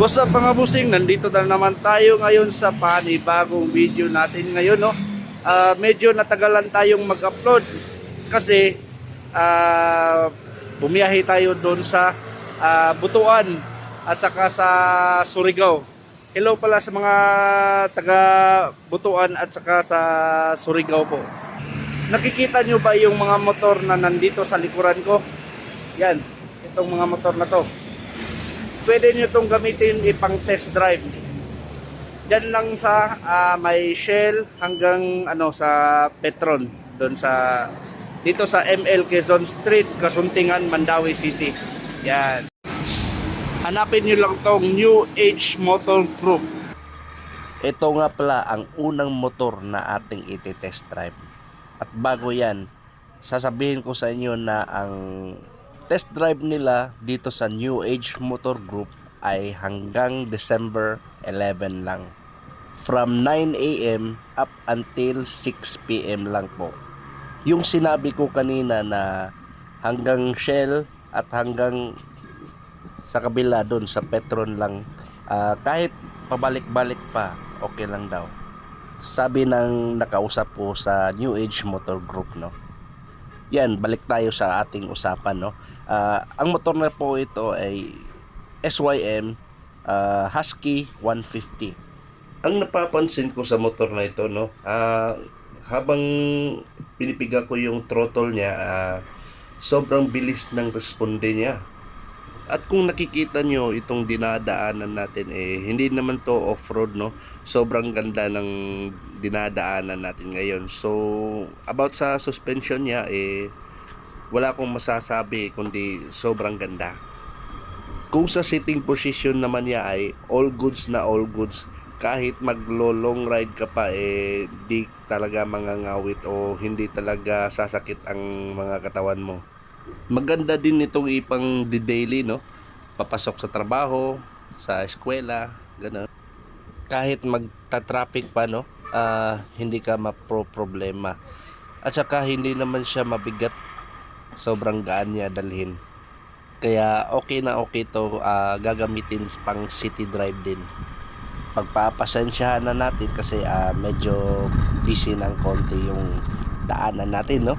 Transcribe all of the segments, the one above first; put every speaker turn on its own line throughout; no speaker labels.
What's up mga busing? Nandito na naman tayo ngayon sa panibagong video natin ngayon. No? Ah, medyo natagalan tayong mag-upload kasi ah, bumiyahe tayo doon sa ah, Butuan at saka sa Surigao. Hello pala sa mga taga Butuan at saka sa Surigao po. Nakikita nyo ba yung mga motor na nandito sa likuran ko? Yan, itong mga motor na to pwede nyo itong gamitin ipang test drive. Diyan lang sa ah, may Shell hanggang ano sa Petron doon sa dito sa ML Quezon Street, Kasuntingan, Mandawi City. Yan. Hanapin nyo lang tong New Age Motor Group.
Ito nga pala ang unang motor na ating iti-test drive. At bago yan, sasabihin ko sa inyo na ang test drive nila dito sa New Age Motor Group ay hanggang December 11 lang. From 9 a.m. up until 6 p.m. lang po. Yung sinabi ko kanina na hanggang Shell at hanggang sa kabila doon sa Petron lang ah, kahit pabalik-balik pa okay lang daw sabi ng nakausap ko sa New Age Motor Group no yan balik tayo sa ating usapan no Ah, ang motor na po ito ay SYM ah, Husky 150 ang napapansin ko sa motor na ito no ah, habang pinipiga ko yung throttle niya ah, sobrang bilis ng responde niya at kung nakikita nyo itong dinadaanan natin eh hindi naman to off-road no. Sobrang ganda ng dinadaanan natin ngayon. So about sa suspension niya eh wala akong masasabi kundi sobrang ganda. Kung sa sitting position naman niya ay all goods na all goods kahit maglo-long ride ka pa eh di talaga mangangawit o hindi talaga sasakit ang mga katawan mo. Maganda din itong ipang di daily no? Papasok sa trabaho sa eskwela ganun. Kahit magta-traffic pa no? Ah, hindi ka mapro problema at saka hindi naman siya mabigat sobrang gaan niya dalhin kaya okay na okay to ah, gagamitin pang city drive din pagpapasensyahan na natin kasi ah, medyo busy ng konti yung daanan natin no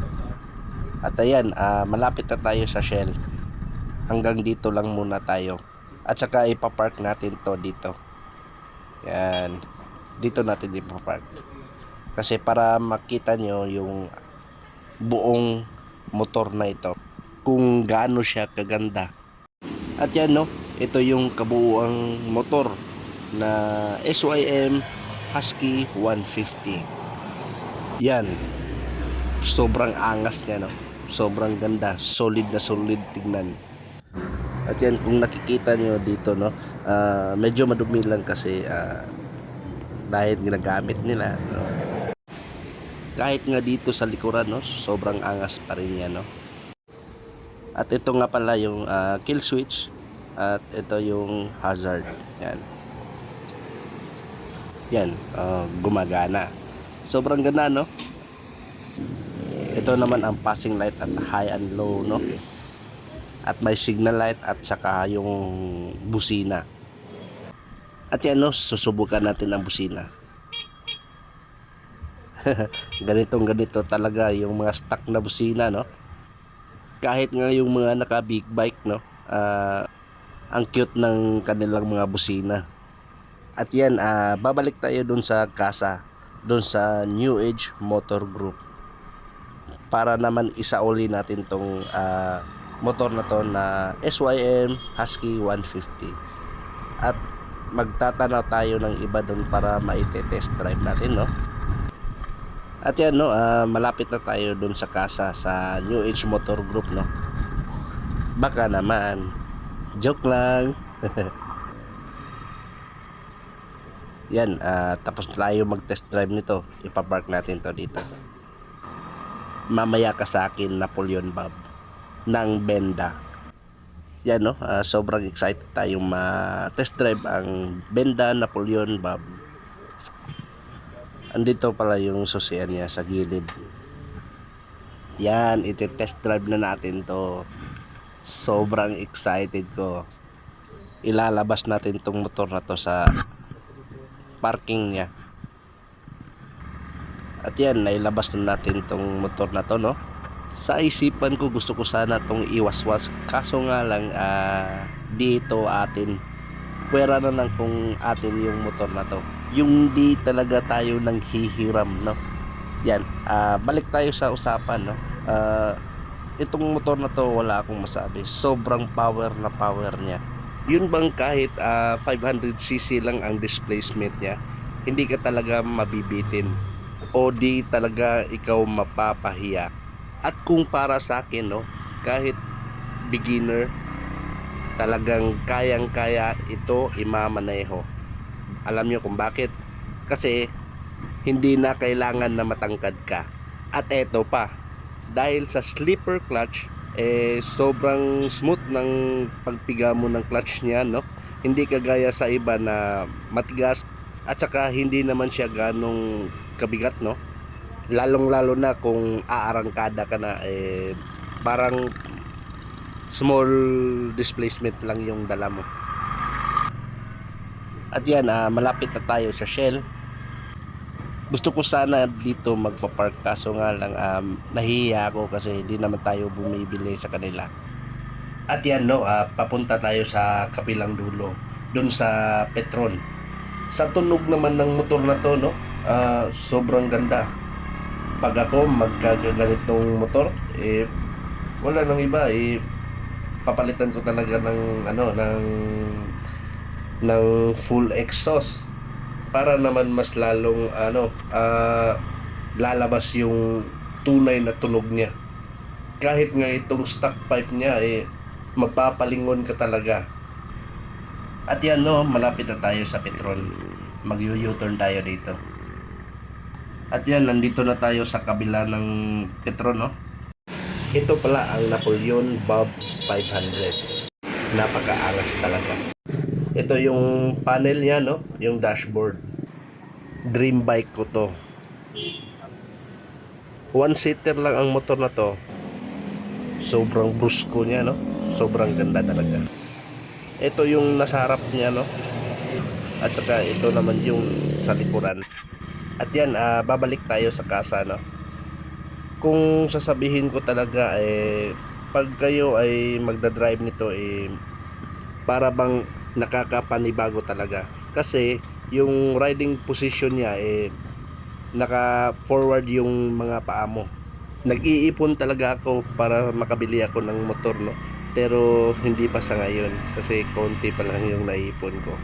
at ayan, ah, malapit na tayo sa Shell. Hanggang dito lang muna tayo. At saka ipapark natin to dito. Yan. Dito natin ipapark. Kasi para makita nyo yung buong motor na ito. Kung gaano siya kaganda. At yan no, ito yung kabuuang motor na SYM Husky 150. Yan. Sobrang angas niya no sobrang ganda solid na solid tignan at yan kung nakikita nyo dito no ah, medyo madumi lang kasi ah, dahil ginagamit nila no? Kahit nga dito sa likuran no sobrang angas pa rin yan no. At ito nga pala yung ah, kill switch at ito yung hazard. Yan. Yan ah, gumagana. Sobrang ganda no? Ito naman ang passing light at high and low no? At may signal light at saka yung busina. At yan no susubukan natin ang busina ganitong ganito talaga yung mga stock na busina no? Kahit nga yung mga naka big bike no? Ah, ang cute ng kanilang mga busina. At yan ah, babalik tayo dun sa kasa dun sa New Age Motor Group. Para naman isauli natin tong ah, motor na to na SYM Husky 150 at magtatanaw tayo ng iba doon para maite-test drive natin no at yan no ah, malapit na tayo doon sa kasa sa New Age Motor Group no? Baka naman. Joke lang. Yan ah, tapos tayo mag test drive nito. Ipapark natin to dito. Mamaya ka sa akin Napoleon Bob ng Benda. Yan no ah, sobrang excited tayong ma-test drive ang Benda Napoleon Bob andito pala yung susian niya sa gilid yan iti-test drive na natin to sobrang excited ko ilalabas natin tong motor na to sa parking niya. At yan, nailabas na natin tong motor na to, no? Sa isipan ko, gusto ko sana tong iwaswas. Kaso nga lang, ah, dito atin. Pwera na lang kung atin yung motor na to. Yung di talaga tayo nang hihiram, no? Yan, ah, balik tayo sa usapan, no? Ah, itong motor na to, wala akong masabi. Sobrang power na power niya. Yun bang kahit ah, 500cc lang ang displacement niya, hindi ka talaga mabibitin o di talaga ikaw mapapahiya. At kung para sa akin, no, kahit beginner, talagang kayang-kaya ito imamaneho. Alam nyo kung bakit? Kasi hindi na kailangan na matangkad ka. At eto pa, dahil sa slipper clutch, eh sobrang smooth ng pagpiga mo ng clutch niya, no? Hindi kagaya sa iba na matigas at saka hindi naman siya ganong kabigat, no? Lalong lalo na kung aarangkada ka na, eh parang small displacement lang yung dala mo. At yan, ah, malapit na tayo sa Shell. Gusto ko sana dito magpa-park kaso nga lang um, nahihiya ako kasi hindi naman tayo bumibili sa kanila. At yan no, ah, papunta tayo sa kapilang dulo, doon sa Petron. Sa tunog naman ng motor na to, no, ah, sobrang ganda. Pag ako magkagaganitong motor, eh, wala nang iba, eh, papalitan ko talaga ng ano ng ng full exhaust para naman mas lalong ano ah, lalabas yung tunay na tunog niya. Kahit nga itong stock pipe niya eh magpapalingon ka talaga. At yan no malapit na tayo sa petrol. Mag U-turn tayo dito. At yan nandito na tayo sa kabila ng petrol no? Ito pala ang Napoleon Bob 500. Napakaangas talaga. Ito yung panel niya, no? Yung dashboard. Dream bike ko to. One seater lang ang motor na to. Sobrang brusko niya, no? Sobrang ganda talaga. Ito yung nasa harap niya, no? At saka ito naman yung sa likuran. At yan, ah, babalik tayo sa kasa, no? kung sasabihin ko talaga eh pag kayo ay magda-drive nito eh para bang nakakapanibago talaga. Kasi yung riding position niya eh naka forward yung mga paa mo. Nag-iipon talaga ako para makabili ako ng motor no? Pero hindi pa sa ngayon. Kasi konti pa lang yung naipon ko.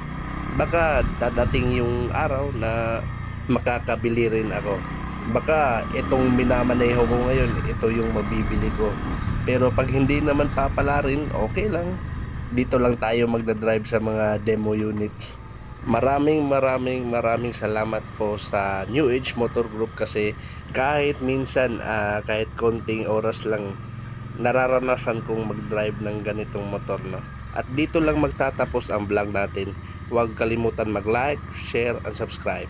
Baka dadating yung araw na makakabili rin ako. Baka itong minamaneho ko ngayon ito yung mabibili ko. Pero pag hindi naman papala rin okay lang dito lang tayo magdadrive sa mga demo units. Maraming maraming maraming salamat po sa New Age Motor Group kasi kahit minsan ah, kahit konting oras lang nararanasan kong mag-drive ng ganitong motor no? At dito lang magtatapos ang vlog natin. Huwag kalimutan mag-like, share, and subscribe